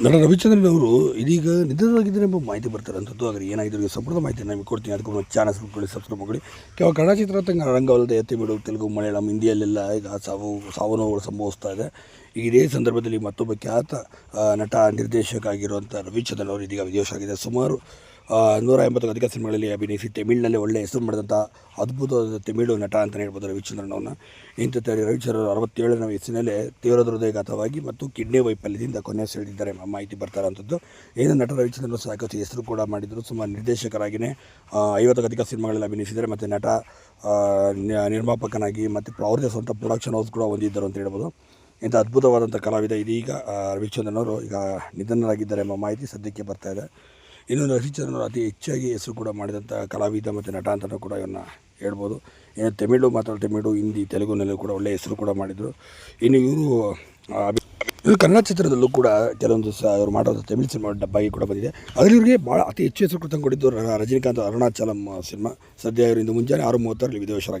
ನಟ ರವಿಚಂದ್ರನ್ ಅವರು ಇದೀಗ ನಿಧನರಾಗಿದ್ದಾರೆ ಎಂಬ ಮಾಹಿತಿ ಬರ್ತಾರಂಥದ್ದು ಆದರೆ ಏನಾಗಿದೆ? ಸಂಪೂರ್ಣ ಮಾಹಿತಿ ನಮಗೆ ಕೊಡ್ತೀನಿ. ಅದಕ್ಕೂ ಚಾನಲ್ ಸಬ್ಸ್ಕ್ರೈಬ್ ಸಬ್ಸ್ಕ್ರೈಬ್ ಮಾಡಿ ಕೆಲವು ಕನ್ನಡ ಚಿತ್ರರಂಗ ರಂಗವಲ್ಲದೆ ಬಿಡು ತೆಲುಗು, ಮಲಯಾಳಂ, ಹಿಂದಿಯಲ್ಲೆಲ್ಲ ಈಗ ಸಾವು ಸಾವು ನೋವುಗಳು ಸಂಭವಿಸ್ತಾ ಇದೆ. ಈಗ ಇದೇ ಸಂದರ್ಭದಲ್ಲಿ ಮತ್ತೊಬ್ಬ ಖ್ಯಾತ ನಟ ನಿರ್ದೇಶಕ ಆಗಿರುವಂಥ ರವಿಚಂದ್ರನ್ ಅವರು ಇದೀಗ ವಿದೇಶ ಆಗಿದೆ ಸುಮಾರು ನೂರ ಎಂಬತ್ತಕ್ಕೂ ಅಧಿಕ ಸಿನಿಮಾಗಳಲ್ಲಿ ಅಭಿನಯಿಸಿ ತಮಿಳಿನಲ್ಲಿ ಒಳ್ಳೆ ಹೆಸರು ಮಾಡಿದಂಥ ಅದ್ಭುತವಾದ ತಮಿಳು ನಟ ಅಂತಲೇ ಹೇಳ್ಬೋದು ರವಿಚಂದ್ರನ್ ಅವ್ರನ್ನ ಇಂಥ ತಡೆ ರವಿಚಂದ್ರನ್ ಅರವತ್ತೇಳನೇ ವಯಸ್ಸಿನಲ್ಲೇ ತೀವ್ರ ಹೃದಯಘಾತವಾಗಿ ಮತ್ತು ಕಿಡ್ನಿ ವೈಫಲ್ಯದಿಂದ ಕೊನೆ ಸೆಳೆದಿದ್ದಾರೆ ಮಾಹಿತಿ ಬರ್ತಾ ಇರೋಂಥದ್ದು ಏನು ನಟ ರವಿಚಂದ್ರನ್ ಸಾಕಷ್ಟು ಹೆಸರು ಕೂಡ ಮಾಡಿದರು. ಸುಮಾರು ನಿರ್ದೇಶಕರಾಗಿಯೇ ಐವತ್ತಕ್ಕೂ ಅಧಿಕ ಸಿನಿಮಾಗಳಲ್ಲಿ ಅಭಿನಯಿಸಿದ್ದಾರೆ ಮತ್ತು ನಟ ನಿರ್ಮಾಪಕನಾಗಿ ಮತ್ತು ಅವ್ರದ್ದೇ ಸ್ವಂತ ಪ್ರೊಡಕ್ಷನ್ ಹೌಸ್ ಕೂಡ ಹೊಂದಿದ್ದರು ಅಂತ ಹೇಳ್ಬೋದು. ಇಂಥ ಅದ್ಭುತವಾದಂಥ ಕಲಾವಿದ ಇದೀಗ ರವಿಚಂದ್ರನವರು ಈಗ ನಿಧನರಾಗಿದ್ದಾರೆ ಎಂಬ ಮಾಹಿತಿ ಸದ್ಯಕ್ಕೆ ಬರ್ತಾ ಇದೆ. ಇನ್ನು ರವಿಚಂದ್ರನ್ ಅತಿ ಹೆಚ್ಚಾಗಿ ಹೆಸರು ಕೂಡ ಮಾಡಿದಂಥ ಕಲಾವಿದ ಮತ್ತು ನಟ ಅಂತಲೂ ಕೂಡ ಇವನ್ನ ಹೇಳ್ಬೋದು. ಇನ್ನು ತಮಿಳು ಮಾತ್ರ ತಮಿಳು, ಹಿಂದಿ, ತೆಲುಗುನಲ್ಲೂ ಕೂಡ ಒಳ್ಳೆಯ ಹೆಸರು ಕೂಡ ಮಾಡಿದರು. ಇನ್ನು ಇವರು ಇವರು ಕನ್ನಡ ಚಿತ್ರದಲ್ಲೂ ಕೂಡ ಕೆಲವೊಂದು ಸಹ ಅವರು ಮಾಡೋದು ತಮಿಳು ಸಿನಿಮಾ ಡಬ್ಬಾಗಿ ಕೂಡ ಬಂದಿದೆ. ಅದರಲ್ಲಿ ಇವರಿಗೆ ಭಾಳ ಅತಿ ಹೆಚ್ಚು ಹೆಸರು ಕೂಡ ತಂದುಕೊಟ್ಟಿದ್ದು ರ- ರಜನಿಕಾಂತ್ ಅರುಣಾಚಲಂ ಸಿನಿಮಾ. ಸದ್ಯ ಇವರಿಂದ ಮುಂಜಾನೆ ಆರು ಮೂವತ್ತರಲ್ಲಿ ವಿಧಿವಶರಾಗಿ